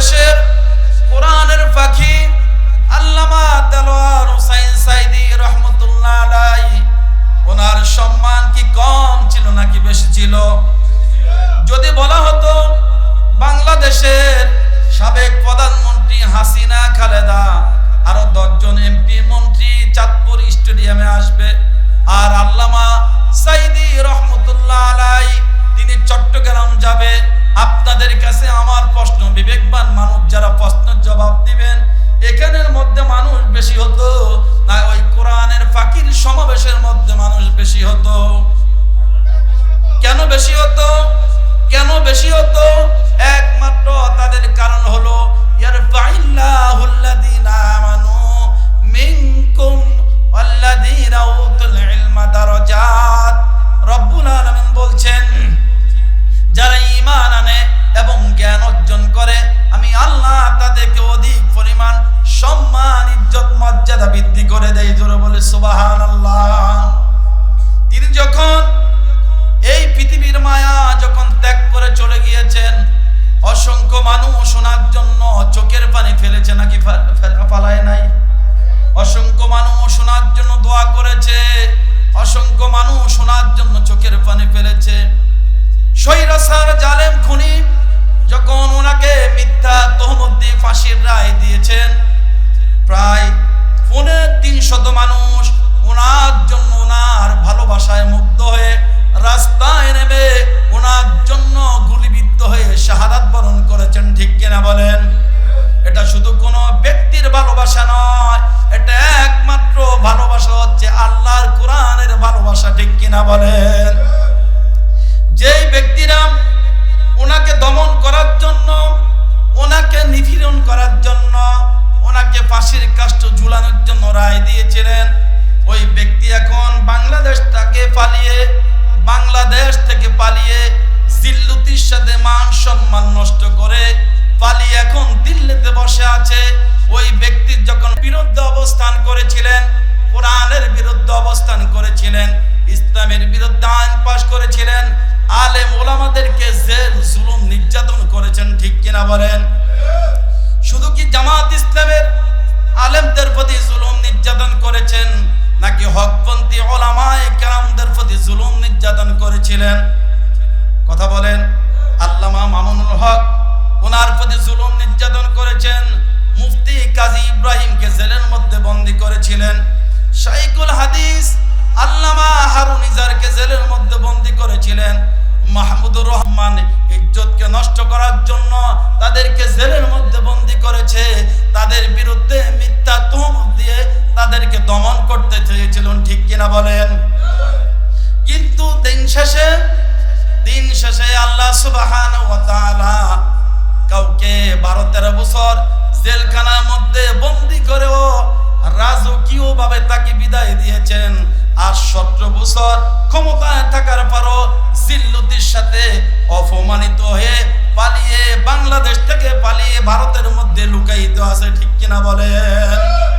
বাংলাদেশের কোরআনের পাখি আল্লামা দেলোয়ার হুসাইন সাইদি রহমতুল্লাহ আলাই ওনার সম্মান কি কম ছিল নাকি বেশি ছিল? যদি বলা হতো, বাংলাদেশের সাবেক প্রধানমন্ত্রী হাসিনা খালেদা আরও দশজন এমপি মন্ত্রী চাঁদপুর স্টেডিয়ামে আসবে। আর আল্লামা সাইদি রহমতুল্লাহ আলাই তিনি চট্টগ্রাম যাবে। আপনাদের কাছে আমার প্রশ্ন, বিবেকবান মানুষ যারা প্রশ্নের জবাব দিবেন, এখানের মধ্যে মানুষ বেশি হতো না ওই কোরআনের ফাকির সমাবেশের মধ্যে মানুষ বেশি হতো? কেন বেশি হতো? কেন বেশি হতো? একমাত্র তাদের কারণ হলো ইয়ারফাইল্লাহুল্লাযীনা মানুষ জন্য চোখের পানি ফেলেছে নাকি ফালায় নাই? অসংখ্য মানুষ শোনার জন্য দোয়া করেছে। অসংখ্য মানুষ শোনার জন্য চোখের পানি ফেলেছে। সৈরাসার জালেম খুনি যখন ওনাকে মিথ্যা তহমত ফাঁসির রায় দিয়েছেন, প্রায় ভালোবাসা নয়। এটা একমাত্র ভালোবাসা হচ্ছে আল্লাহর কোরআনের ভালোবাসা, ঠিক কিনা বলেন? যেই ব্যক্তিরা ওনাকে দমন করার জন্য, ওনাকে নিপীড়ন করার জন্য, ওনাকে ফাঁসির কাষ্ট ঝুলানোর জন্য রায় দিয়েছিলেন, ওই ব্যক্তি এখন বাংলাদেশ থেকে পালিয়ে, বাংলাদেশ থেকে পালিয়ে জিল্লুতির সাথে মান সম্মান নষ্ট করে পালিয়ে এখন দিল্লিতে বসে আছে। ওই ব্যক্তির যখন বিরুদ্ধে অবস্থান করেছিলেন, কোরআনের বিরুদ্ধে অবস্থান করেছিলেন, ইসলামের বিরুদ্ধে আইন পাশ করেছিলেন, আলেম ওলামাদেরকে জেল, জুলুম, নির্যাতন করেছেন, ঠিক কিনা বলেন? শুধু কি জামাত ইসলামের আলেমদের প্রতি জুলুম, নির্যাতন করেছেন, নাকি হকপন্থী ওলামায়ে কেরামদের প্রতি জুলুম, নির্যাতন করেছিলেন? কথা বলেন, আল্লামা মামুনুল হক, ওনার প্রতি জুলুম, নির্যাতন করেছেন কাজী ইব্রাহিমকে জেলের মধ্যে বন্দী করেছিলেন। শাইকুল হাদিস আল্লামা হারুন ইজারকে জেলের মধ্যে বন্দী করেছিলেন। মাহমুদুর রহমান ইজ্জতকে নষ্ট করার জন্য তাদেরকে জেলের মধ্যে বন্দী করেছে। তাদের বিরুদ্ধে মিথ্যা তুহমত দিয়ে তাদেরকে দমন করতে চেয়েছিলেন, ঠিক কিনা বলেন? কিন্তু দিন শেষে দিন শেষে আল্লাহ সুবাহান কাউকে বারো তেরো বছর জেলখানার মধ্যে বন্দি করেও রাজকীয় ভাবে তাকে বিদায় দিয়েছেন। আর সতেরো বছর ক্ষমতায় থাকার পরও জিল্লুতির সাথে অপমানিত হয়ে পালিয়ে বাংলাদেশ থেকে পালিয়ে ভারতের মধ্যে লুকায়িত আছে, ঠিক কিনা বলেন?